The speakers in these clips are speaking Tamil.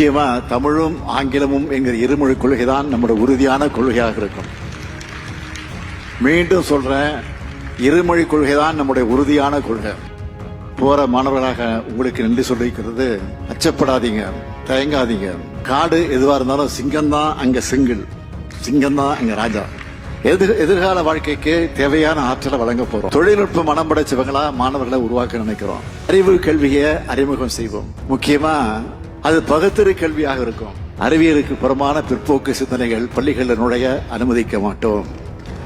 முக்கியமா தமிழும் ஆங்கிலமும் என்கிற இருமொழி கொள்கை தான் நம்முடைய உறுதியான கொள்கையாக இருக்கும். மீண்டும் சொல்றேன் இருமொழி கொள்கை தான் நம்முடைய உறுதியான கொள்கை. போற மாணவர்களாக உங்களுக்கு நன்றி சொல்லிக்கிறது. அச்சப்படாதீங்க தயங்காதீங்க. காடு எதுவா இருந்தாலும் சிங்கம் தான் அங்க சிங்கிள் சிங்கம் தான் அங்க ராஜா. எதிர் எதிர்கால வாழ்க்கைக்கு தேவையான ஆற்றலை வழங்க போறோம். தொழில்நுட்ப மனம் படைச்சவங்களா மாணவர்களை உருவாக்க நினைக்கிறோம். அறிவு கல்வியை அறிமுகம் செய்வோம். முக்கியமா அது பகுத்தறி கல்வியாக இருக்கும். அறிவியலுக்கு புறமான பிற்போக்கு சிந்தனைகள் பள்ளிகளில் நுழைய அனுமதிக்க மாட்டோம்.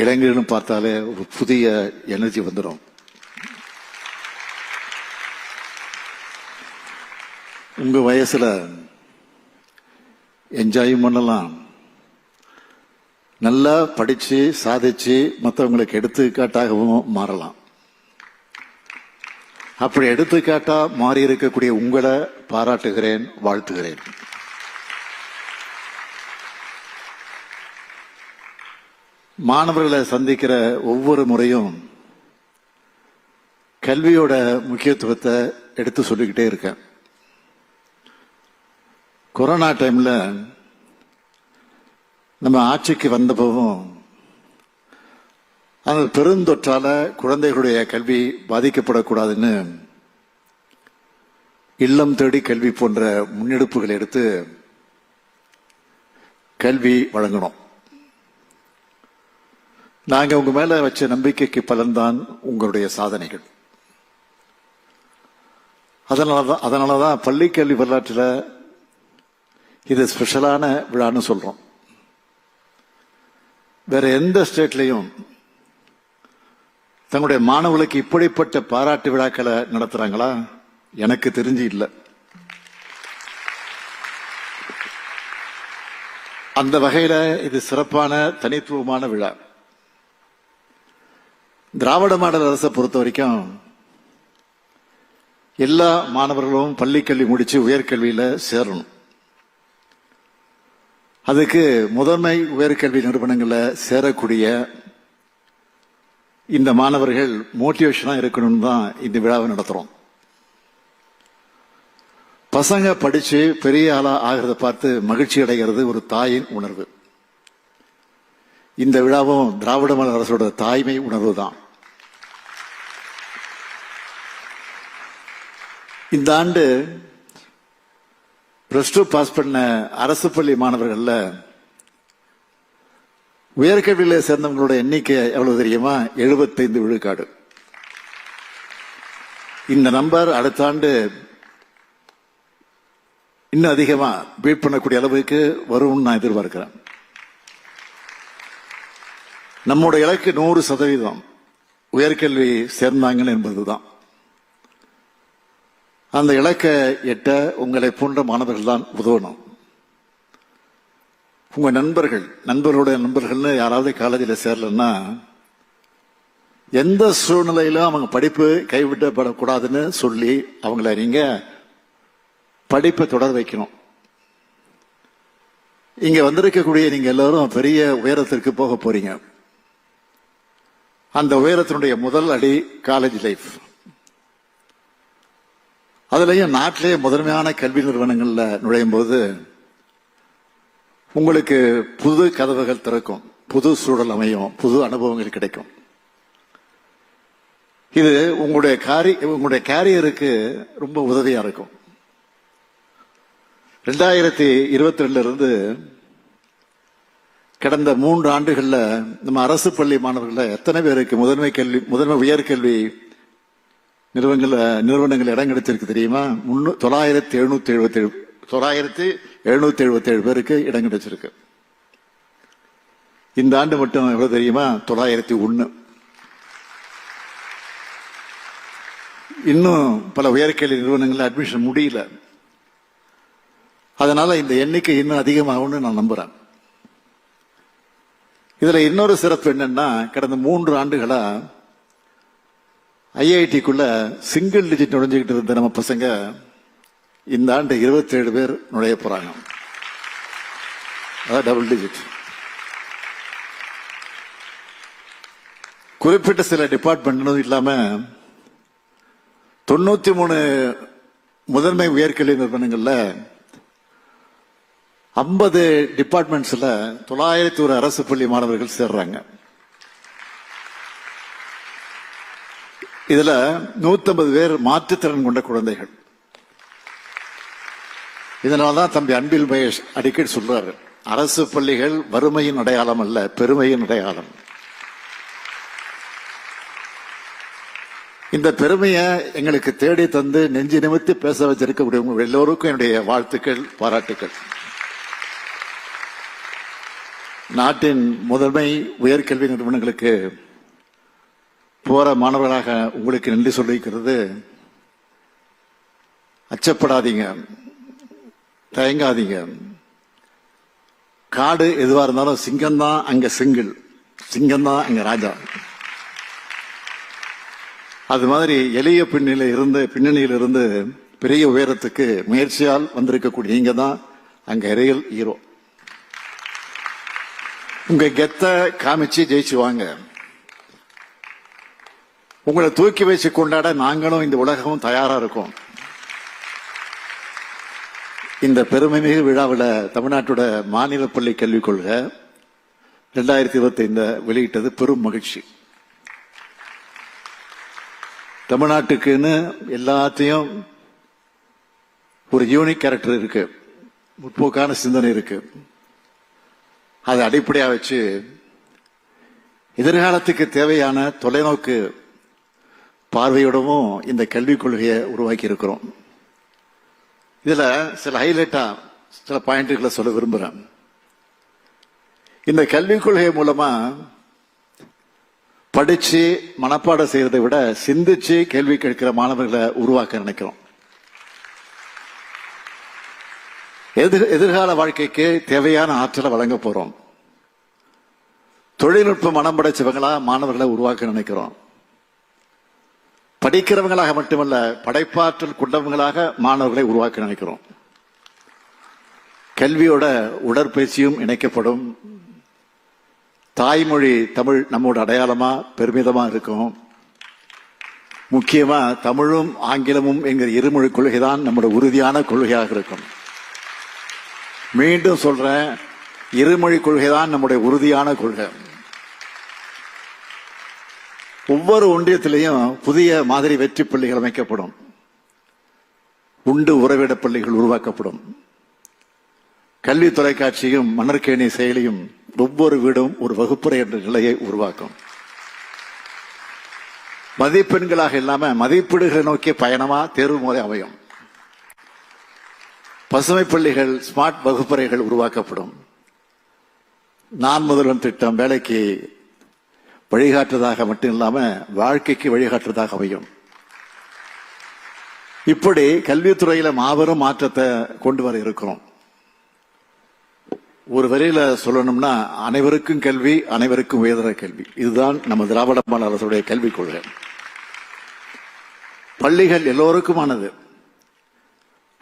இளைஞர்கள் பார்த்தாலே ஒரு புதிய எனர்ஜி வந்துடும் உங்க வயசுல என்ஜாயும் பண்ணலாம். நல்லா படிச்சு சாதிச்சு மற்றவங்களுக்கு எடுத்துக்காட்டாகவும் மாறலாம். அப்படி எடுத்துக்காட்டா மாறி இருக்கக்கூடிய உங்களை பாராட்டுகிறேன் வாழ்த்துகிறேன். மாணவர்களை சந்திக்கிற ஒவ்வொரு முறையும் கல்வியோட முக்கியத்துவத்தை எடுத்து சொல்லிக்கிட்டே இருக்கேன். கொரோனா டைம்ல நம்ம ஆட்சிக்கு வந்தப்பவும் அந்த பெருந்தொற்றால குழந்தைகளுடைய கல்வி பாதிக்கப்படக்கூடாதுன்னு இல்லம் தேடி கல்வி போன்ற முன்னெடுப்புகளை எடுத்து கல்வி வழங்கணும். நாங்க உங்க மேல வச்ச நம்பிக்கைக்கு பலன்தான் உங்களுடைய சாதனைகள். அதனாலதான் அதனாலதான் பள்ளி கல்வி வரலாற்றில் இது ஸ்பெஷலான விழான்னு சொல்றோம். வேற எந்த ஸ்டேட்லையும் தங்களுடைய மாணவர்களுக்கு இப்படிப்பட்ட பாராட்டு விழாக்களை நடத்துறாங்களா? எனக்கு தெரிஞ்சு இல்லை. அந்த வகையில இது சிறப்பான தனித்துவமான விழா. திராவிட மாடல் அரசை பொறுத்த வரைக்கும் எல்லா மாணவர்களும் பள்ளி கல்வி முடிச்சு உயர்கல்வியில சேரணும். அதுக்கு முதன்மை உயர்கல்வி நிறுவனங்களில் சேரக்கூடிய இந்த மாணவர்கள் மோட்டிவேஷனா இருக்கணும்னு தான் இந்த விழாவை நடத்துறோம். பசங்க படிச்சு பெரிய ஆளா ஆகிறத பார்த்து மகிழ்ச்சி அடைகிறது ஒரு தாயின் உணர்வு. இந்த விழாவும் திராவிட மாடல் அரசோட தாய்மை உணர்வு தான் இந்த ஆண்டு பிளஸ் டூ பாஸ் பண்ண அரசு பள்ளி மாணவர்கள்ல உயர்கல்வியில சேர்ந்தவங்களோட எண்ணிக்கை எவ்வளவு தெரியுமா? 75 விழுக்காடு. இந்த நம்பர் அடுத்த ஆண்டு இன்னும் அதிகமா பீட் பண்ணக்கூடிய அளவுக்கு வரும்னு நான் எதிர்பார்க்கிறேன். நம்முடைய இலக்கு நூறு சதவீதம். உயர்கல்வி சேர்ந்தாங்கன்னு என்பதுதான். அந்த இலக்கை எட்ட உங்களை போன்ற மாணவர்கள் தான் உதவணும். உங்க நண்பர்கள் நண்பர்களுடைய நண்பர்கள்னு யாராவது காலேஜில் சேரலன்னா எந்த சூழ்நிலையிலும் அவங்க படிப்பு கைவிடப்படக்கூடாதுன்னு சொல்லி அவங்கள நீங்க படிப்பை தொடர வைக்கணும். இங்க வந்திருக்கக்கூடிய நீங்க எல்லாரும் பெரிய உயரத்திற்கு போக போறீங்க. அந்த உயரத்தினுடைய முதல் அடி காலேஜ் லைஃப் அதுலயும் நாட்டிலே முதன்மையான கல்வி நிறுவனங்களில் நுழையும் போது உங்களுக்கு புது கதவுகள் திறக்கும் புது சூழல் அமையும் புது அனுபவங்கள் கிடைக்கும். இது உங்களுடைய காரி உங்களுடைய கேரியருக்கு ரொம்ப உதவியா இருக்கும். ரெண்டாயிரத்தி இருபத்தி ரெண்டுல இருந்து கடந்த மூன்று ஆண்டுகளில் நம்ம அரசு பள்ளி மாணவர்கள எத்தனை பேருக்கு முதன்மை கல்வி முதன்மை உயர்கல்வி நிறுவனங்கள்ல நிறுவனங்கள் இடம் கிடைச்சிருக்கு தெரியுமா? முன்னூ தொள்ளாயிரத்தி எழுநூத்தி எழுபத்தி ஏழு தொள்ளாயிரத்தி எழுநூத்தி எழுபத்தி ஏழு பேருக்கு இடம் கிடைச்சிருக்கு. இந்த ஆண்டு மட்டும் எவ்வளவு தெரியுமா? தொள்ளாயிரத்தி ஒன்று இன்னும் பல உயர்கல்வி நிறுவனங்களில் அட்மிஷன் முடியல. அதனால இந்த எண்ணிக்கை இன்னும் அதிகமாகும்னு நான் நம்புறேன். இதுல இன்னொரு சிறப்பு என்னன்னா கடந்த மூன்று ஆண்டுகளா ஐஐடிக்குள்ள சிங்கிள் டிஜிட் நுழைஞ்சுக்கிட்டு இருந்த நம்ம பசங்க இந்த ஆண்டு 27 பேர் நுழைய போறாங்க. அதான் டபுள் டிஜிட் குறிப்பிட்ட சில டிபார்ட்மெண்ட் இல்லாம தொண்ணூத்தி மூணு முதன்மை உயர்கல்வி நிறுவனங்கள்ல ஐம்பது டிபார்ட்மெண்ட்ஸில் தொள்ளாயிரத்தி ஒரு அரசு பள்ளி மாணவர்கள் சேர்றாங்க. இதில் நூற்றம்பது பேர் மாற்றுத்திறன் கொண்ட குழந்தைகள். இதனால்தான் தம்பி அன்பில் மகேஷ் அடிக்கடி சொல்றாரு அரசு பள்ளிகள் வறுமையின் அடையாளம் அல்ல பெருமையின் அடையாளம். இந்த பெருமையை எங்களுக்கு தேடி தந்து நெஞ்சு நிமித்து பேச வச்சிருக்கக்கூடிய எல்லோருக்கும் என்னுடைய வாழ்த்துக்கள் பாராட்டுக்கள். நாட்டின் முதன்மை உயர்கல்வி நிறுவனங்களுக்கு போற மாணவர்களாக உங்களுக்கு நன்றி சொல்லிக்கிறது. அச்சப்படாதீங்க. தயங்காதீங்க. காடு எதுவா இருந்தாலும் சிங்கம் தான் அங்க சிங்கிள் சிங்கம் தான் அங்க ராஜா. அது மாதிரி எளிய பின்னணியில இருந்து பின்னணியில் இருந்து பெரிய உயரத்துக்கு முயற்சியால் வந்திருக்கக்கூடிய நீங்க தான் அங்க ரியல் ஹீரோ. உங்க கெத்த காமிச்சு ஜெயிச்சு வாங்க உங்களை தூக்கி வச்சு கொண்டாட நாங்களும் இந்த உலகமும் தயாரா இருக்கோம். இந்த பெருமைமிகு விழாவில் தமிழ்நாட்டோட மாநில பள்ளி கல்விக் கொள்கை ரெண்டாயிரத்தி இருபத்தி ஐந்து வெளியிட்டது பெரும் மகிழ்ச்சி. தமிழ்நாட்டுக்குன்னு எல்லாத்தையும் ஒரு யூனிக் கேரக்டர் இருக்கு. முற்போக்கான சிந்தனை இருக்கு. அதை அடிப்படையாக வச்சு எதிர்காலத்துக்கு தேவையான தொலைநோக்கு பார்வையோடவும் இந்த கல்விக் கொள்கையை உருவாக்கி இருக்கிறோம் இதுல சில ஹைலைட்டா சில பாயிண்ட்களை சொல்ல விரும்புகிறேன் இந்த கல்விக் கொள்கை மூலமா படிச்சு மனப்பாடம் செய்யறதை விட சிந்திச்சு கேள்வி கேட்கிற மாணவர்களை உருவாக்க நினைக்கிறோம். எதிர் எதிர்கால வாழ்க்கைக்கு தேவையான ஆற்றலை வழங்க போறோம். தொழில்நுட்ப மனம் படைச்சவங்களா மாணவர்களை உருவாக்க நினைக்கிறோம். படிக்கிறவங்களாக மட்டுமல்ல படைப்பாற்றல் கொண்டவங்களாக மாணவர்களை உருவாக்க நினைக்கிறோம். கல்வியோட உடற்பயிற்சியும் இணைக்கப்படும். தாய்மொழி தமிழ் நம்மோட அடையாளமா பெருமிதமா இருக்கும். முக்கியமா தமிழும் ஆங்கிலமும் என்கிற இருமொழி கொள்கைதான் நம்மளோட உறுதியான கொள்கையாக இருக்கும். மீண்டும் சொல்றேன் இருமொழி கொள்கை தான் நம்முடைய உறுதியான கொள்கை. ஒவ்வொரு ஒன்றியத்திலையும் புதிய மாதிரி வெற்றி பள்ளிகள் அமைக்கப்படும். உண்டு உறவிட பள்ளிகள் உருவாக்கப்படும். கல்வி தொலைக்காட்சியும் மணற்கேணி செயலியும் ஒவ்வொரு வீடும் ஒரு வகுப்பறை என்ற நிலையை உருவாக்கும். மதிப்பெண்களாக இல்லாம மதிப்பீடுகளை நோக்கிய பயணமா தேர்வு முறை அமையும். பசுமை பள்ளிகள் ஸ்மார்ட் வகுப்பறைகள் உருவாக்கப்படும். நான் முதல்வன் திட்டம் வேலைக்கு வழிகாட்டுறதாக மட்டும் இல்லாம வாழ்க்கைக்கு வழிகாட்டுறதாக அமையும். இப்படி கல்வித்துறையில மாபெரும் மாற்றத்தை கொண்டு வர இருக்கிறோம். ஒரு வரையில சொல்லணும்னா அனைவருக்கும் கல்வி அனைவருக்கும் உயர்தர கல்வி. இதுதான் நம்ம திராவிட மாநில அரசுடைய கல்விக் கொள்கை. பள்ளிகள் எல்லோருக்குமானது.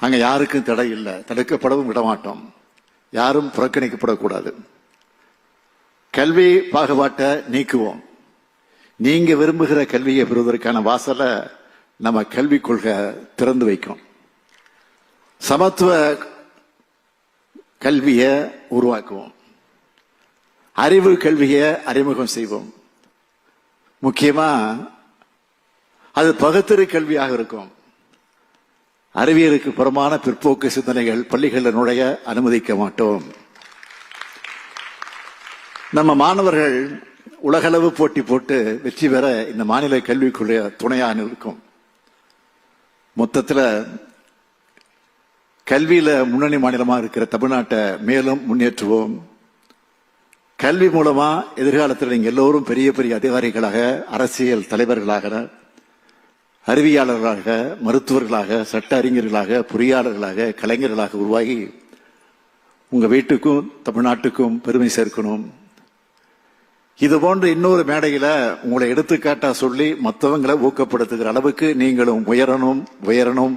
அங்க யாருக்கும் தடை இல்லை. தடுக்கப்படவும் விடமாட்டோம். யாரும் புறக்கணிக்கப்படக்கூடாது. கல்வி பாகுபாட்டை நீக்குவோம். நீங்க விரும்புகிற கல்வியை பெறுவதற்கான வாசலை நம்ம கல்விக் கொள்கை திறந்து வைக்கும். சமத்துவ கல்வியை உருவாக்குவோம். அறிவு கல்வியை அறிமுகம் செய்வோம். முக்கியமா அது பகுத்தறி கல்வியாக இருக்கும். அறிவியலுக்கு புறமான பிற்போக்கு சிந்தனைகள் பள்ளிகளில் நுழைய அனுமதிக்க மாட்டோம். நம்ம மாணவர்கள் உலகளவு போட்டி போட்டு வெற்றி பெற இந்த மாநில கல்விக்குள்ள துணையாக இருக்கும் மொத்தத்தில் கல்வியில முன்னணி மாநிலமாக இருக்கிற தமிழ்நாட்டை மேலும் முன்னேற்றுவோம். கல்வி மூலமா எதிர்காலத்தில் நீங்கள் எல்லோரும் பெரிய பெரிய அதிகாரிகளாக அரசியல் தலைவர்களாக அறிவியாளர்களாக மருத்துவர்களாக சட்ட அறிஞர்களாக பொறியாளர்களாக கலைஞர்களாக உருவாகி உங்கள் வீட்டுக்கும் தமிழ்நாட்டுக்கும் பெருமை சேர்க்கணும். இது போன்ற இன்னொரு மேடையில் உங்களை எடுத்துக்காட்டா சொல்லி மற்றவங்களை ஊக்கப்படுத்துகிற அளவுக்கு நீங்களும் உயரணும் உயரணும்.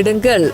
இணைந்திடுங்கள்